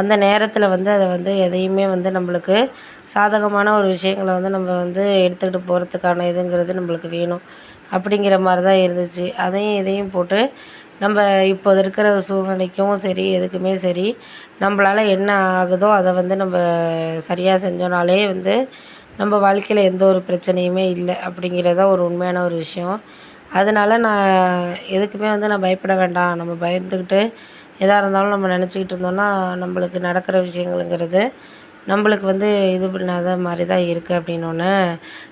அந்த நேரத்தில் வந்து அதை வந்து எதையுமே வந்து நம்மளுக்கு சாதகமான ஒரு விஷயங்களை வந்து நம்ம வந்து எடுத்துக்கிட்டு போகிறதுக்கான இதுங்கிறது நம்மளுக்கு வேணும். அப்படிங்கிற மாதிரி தான் இருந்துச்சு. அதையும் இதையும் போட்டு நம்ம இப்போது இருக்கிற சூழ்நிலைக்கும் சரி எதுக்குமே சரி நம்மளால் என்ன ஆகுதோ அதை வந்து நம்ம சரியாக செஞ்சோனாலே வந்து நம்ம வாழ்க்கையில் எந்த ஒரு பிரச்சனையுமே இல்லை அப்படிங்கிறது தான் ஒரு உண்மையான ஒரு விஷயம். அதனால் நான் எதுக்குமே வந்து நான் பயப்பட வேண்டாம். நம்ம பயந்துக்கிட்டு எதாக இருந்தாலும் நம்ம நினச்சிக்கிட்டு இருந்தோம்னா நம்மளுக்கு நடக்கிற விஷயங்களுங்கிறது நம்மளுக்கு வந்து இது பண்ணாத மாதிரி தான் இருக்குது அப்படின்னோடனே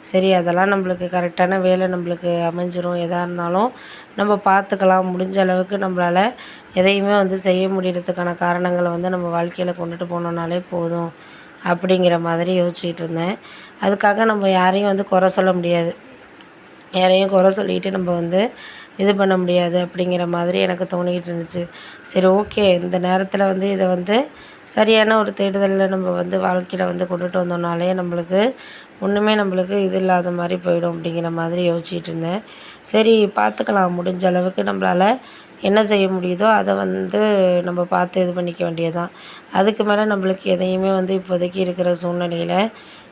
சரி அதெல்லாம் நம்மளுக்கு கரெக்டான வேலை நம்மளுக்கு அமைஞ்சிரும். எதாக இருந்தாலும் நம்ம பார்த்துக்கலாம் முடிஞ்ச அளவுக்கு நம்மளால் எதையுமே வந்து செய்ய முடியறதுக்கான காரணங்களை வந்து நம்ம வாழ்க்கையில் கொண்டுட்டு போனோம்னாலே போதும் அப்படிங்கிற மாதிரி யோசிச்சுக்கிட்டு இருந்தேன். அதுக்காக நம்ம யாரையும் வந்து குறை சொல்ல முடியாது. யாரையும் குறை சொல்லிட்டு நம்ம வந்து இது பண்ண முடியாது அப்படிங்கிற மாதிரி எனக்கு தோணிக்கிட்டு இருந்துச்சு. சரி ஓகே. இந்த நேரத்தில் வந்து இதை வந்து சரியான ஒரு தேடுதலில் நம்ம வந்து வாழ்க்கையில் வந்து கொண்டுட்டு வந்தோம்னாலே நம்மளுக்கு ஒன்றுமே நம்மளுக்கு இது இல்லாத மாதிரி போயிடும் அப்படிங்கிற மாதிரி யோசிச்சுட்டு இருந்தேன். சரி பார்த்துக்கலாம். முடிஞ்ச அளவுக்கு நம்மளால் என்ன செய்ய முடியுதோ அதை வந்து நம்ம பார்த்து இது பண்ணிக்க வேண்டியது தான் அதுக்கு மேலே நம்மளுக்கு எதையுமே வந்து இப்போதைக்கு இருக்கிற சூழ்நிலையில்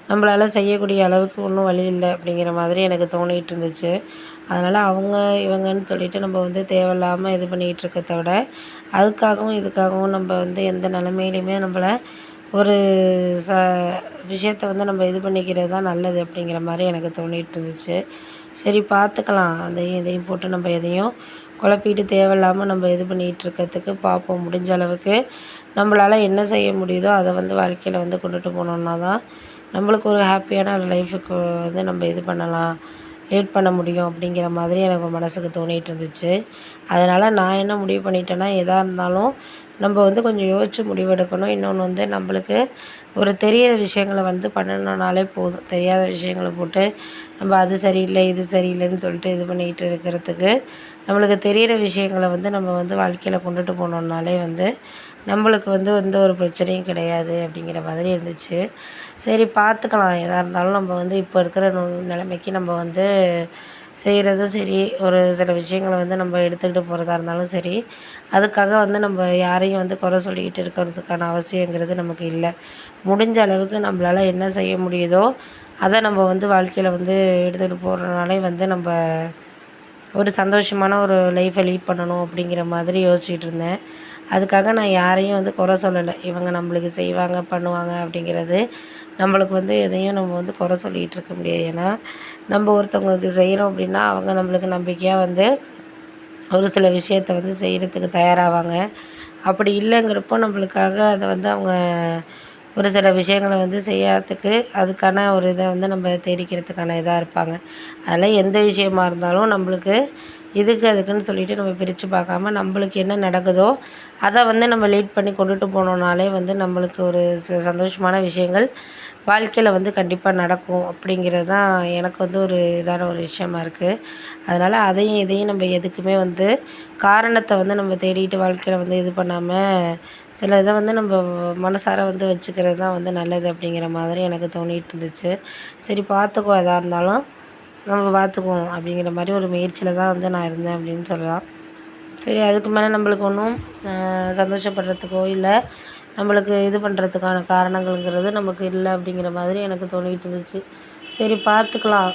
நம்மளால் செய்யக்கூடிய அளவுக்கு ஒன்றும் வழி இல்லை அப்படிங்கிற மாதிரி எனக்கு தோணிகிட்டு இருந்துச்சு. அதனால் அவங்க இவங்கன்னு சொல்லிட்டு நம்ம வந்து தேவையில்லாமல் இது பண்ணிக்கிட்டு இருக்கிறத விட அதுக்காகவும் இதுக்காகவும் நம்ம வந்து எந்த நிலமையிலையுமே நம்மள ஒரு ச விஷயத்தை வந்து நம்ம இது பண்ணிக்கிறது தான் நல்லது அப்படிங்கிற மாதிரி எனக்கு தோணிகிட்டு இருந்துச்சு. சரி பார்த்துக்கலாம் அதையும் இதையும் போட்டு நம்ம எதையும் குழப்பிட்டு தேவையில்லாமல் நம்ம இது பண்ணிகிட்டு இருக்கிறதுக்கு பார்ப்போம் முடிஞ்ச அளவுக்கு நம்மளால் என்ன செய்ய முடியுதோ அதை வந்து வாழ்க்கையில் வந்து கொண்டுட்டு போனோம்னா தான் நம்மளுக்கு ஒரு ஹாப்பியான லைஃபுக்கு வந்து நம்ம இது பண்ணலாம் லீட் பண்ண முடியும் அப்படிங்கிற மாதிரி எனக்கு மனதுக்கு தோணிகிட்டு இருந்துச்சு. அதனால் நான் என்ன முடிவு பண்ணிட்டேன்னா எதாக இருந்தாலும் நம்ம வந்து கொஞ்சம் யோசித்து முடிவெடுக்கணும். இன்னொன்று வந்து நம்மளுக்கு ஒரு தெரியாத விஷயங்களை வந்து பண்ணணுன்னாலே போதும். தெரியாத விஷயங்களை போட்டு நம்ம அது சரியில்லை இது சரியில்லைன்னு சொல்லிட்டு இது பண்ணிக்கிட்டு இருக்கிறதுக்கு நம்மளுக்கு தெரிகிற விஷயங்களை வந்து நம்ம வந்து வாழ்க்கையில் கொண்டுட்டு போனோம்னாலே வந்து நம்மளுக்கு வந்து எந்த ஒரு பிரச்சனையும் கிடையாது அப்படிங்கிற மாதிரி இருந்துச்சு. சரி பார்த்துக்கலாம். எதாக இருந்தாலும் நம்ம வந்து இப்போ இருக்கிற நு நிலைமைக்கு நம்ம வந்து செய்கிறதும் சரி ஒரு சில விஷயங்களை வந்து நம்ம எடுத்துக்கிட்டு போகிறதா இருந்தாலும் சரி அதுக்காக வந்து நம்ம யாரையும் வந்து குறை சொல்லிக்கிட்டு இருக்கிறதுக்கான அவசியங்கிறது நமக்கு இல்லை. முடிஞ்ச அளவுக்கு நம்மளால் என்ன செய்ய முடியுதோ அதை நம்ம வந்து வாழ்க்கையில் வந்து எடுத்துக்கிட்டு போகிறனாலே வந்து நம்ம ஒரு சந்தோஷமான ஒரு லைஃப்பை லீட் பண்ணணும் அப்படிங்கிற மாதிரி யோசிச்சுட்டு இருந்தேன். அதுக்காக நான் யாரையும் வந்து குறை சொல்லலை. இவங்க நம்மளுக்கு செய்வாங்க பண்ணுவாங்க அப்படிங்கிறது நம்மளுக்கு வந்து எதையும் நம்ம வந்து குறை சொல்லிகிட்டு இருக்க முடியாது. ஏன்னா நம்ம ஒருத்தவங்களுக்கு செய்கிறோம் அப்படின்னா அவங்க நம்மளுக்கு நம்பிக்கையாக வந்து ஒரு சில விஷயத்த வந்து செய்கிறதுக்கு தயாராவாங்க. அப்படி இல்லைங்கிறப்போ நம்மளுக்காக அதை வந்து அவங்க ஒரு சில விஷயங்களை வந்து செய்யறதுக்கு அதுக்கான ஒரு இதை வந்து நம்ம தேடிக்கிறதுக்கான இதாக இருப்பாங்க. அதில் எந்த விஷயமா இருந்தாலும் நம்மளுக்கு இதுக்கு அதுக்குன்னு சொல்லிட்டு நம்ம பிரித்து பார்க்காம நம்மளுக்கு என்ன நடக்குதோ அதை வந்து நம்ம லீட் பண்ணி கொண்டுட்டு போனோம்னாலே வந்து நம்மளுக்கு ஒரு சில சந்தோஷமான விஷயங்கள் வாழ்க்கையில் வந்து கண்டிப்பாக நடக்கும் அப்படிங்கிறது தான் எனக்கு வந்து ஒரு இதான ஒரு விஷயமா இருக்குது அதனால் அதையும் இதையும் நம்ம எதுக்குமே வந்து காரணத்தை வந்து நம்ம தேடிட்டு வாழ்க்கையில் வந்து இது பண்ணாமல் சில இதை வந்து நம்ம மனசார வந்து வச்சுக்கிறது தான் வந்து நல்லது அப்படிங்கிற மாதிரி எனக்கு தோணிகிட்டு இருந்துச்சு. சரி பார்த்துக்கோ எதாக இருந்தாலும் நம்ம பார்த்துக்குவோம் அப்படிங்கிற மாதிரி ஒரு முயற்சியில் தான் வந்து நான் இருந்தேன் அப்படின்னு சொல்லலாம். சரி அதுக்கு மேலே நம்மளுக்கு ஒன்றும் சந்தோஷப்படுறதுக்கோ இல்லை நம்மளுக்கு இது பண்ணுறதுக்கான காரணங்கள்ங்கிறது நமக்கு இல்லை அப்படிங்கிற மாதிரி எனக்கு தோணிகிட்டு இருந்துச்சு. சரி பார்த்துக்கலாம்.